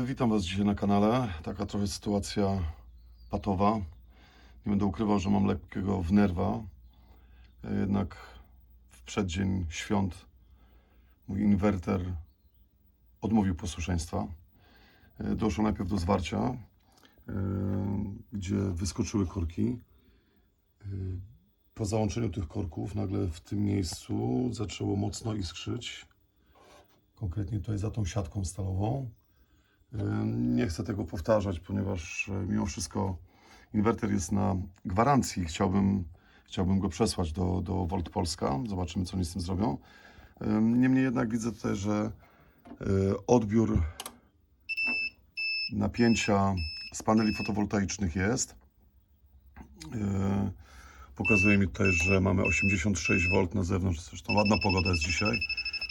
Was dzisiaj na kanale. Taka trochę sytuacja patowa. Nie będę ukrywał, że mam lekkiego wnerwa. E, Jednak w przeddzień świąt mój inwerter odmówił posłuszeństwa. E, Doszło najpierw do zwarcia, e, gdzie wyskoczyły korki. Po załączeniu tych korków nagle w tym miejscu zaczęło mocno iskrzyć. Konkretnie tutaj za tą siatką stalową. Nie chcę tego powtarzać, ponieważ e, mimo wszystko inwerter jest na gwarancji. Chciałbym, chciałbym go przesłać do, do Volt Polska. Zobaczymy, co oni z tym zrobią. Niemniej jednak widzę tutaj, że e, odbiór napięcia z paneli fotowoltaicznych jest. E, Pokazuje mi tutaj, że mamy 86 V na zewnątrz. Zresztą ładna pogoda jest dzisiaj.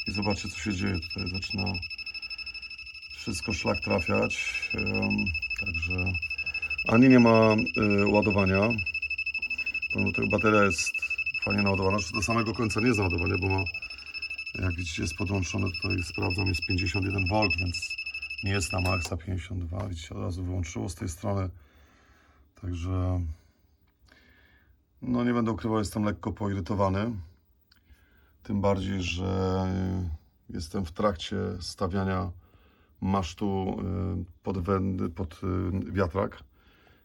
I zobaczcie, co się dzieje. Tutaj zaczyna wszystko szlak trafiać. Także ani nie ma y, ładowania. Pomimo tego bateria jest fajnie naładowana. Znaczy do samego końca nie jest naładowania, bo ma, jak widzicie, jest podłączone. Tutaj sprawdzam, jest 51 V, więc nie jest na maksa 52. Widzicie, od razu wyłączyło z tej strony. Także no nie będę ukrywał, jestem lekko poirytowany. Tym bardziej, że y, jestem w trakcie stawiania masztu y, pod, wędy, pod y, wiatrak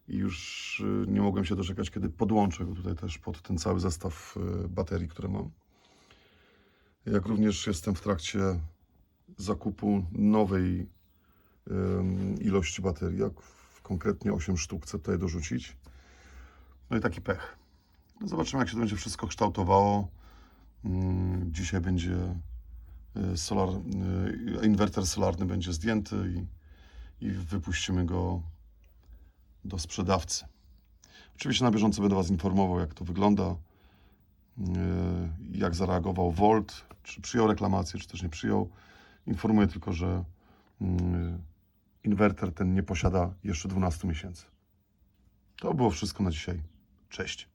i już y, nie mogłem się doczekać, kiedy podłączę go tutaj też pod ten cały zestaw baterii, które mam. Jak również jestem w trakcie zakupu nowej ilości baterii, jak konkretnie 8 sztuk chcę tutaj dorzucić. No i taki pech. No Zobaczymy, jak się to będzie wszystko kształtowało. Mm, Dzisiaj będzie solar, y, inwerter solarny będzie zdjęty i, i wypuścimy go do sprzedawcy. Oczywiście na bieżąco będę Was informował, jak to wygląda, y, jak zareagował Volt, czy przyjął reklamację, czy też nie przyjął. Informuję tylko, że y, inwerter ten nie posiada jeszcze 12 miesięcy. To było wszystko na dzisiaj. Cześć.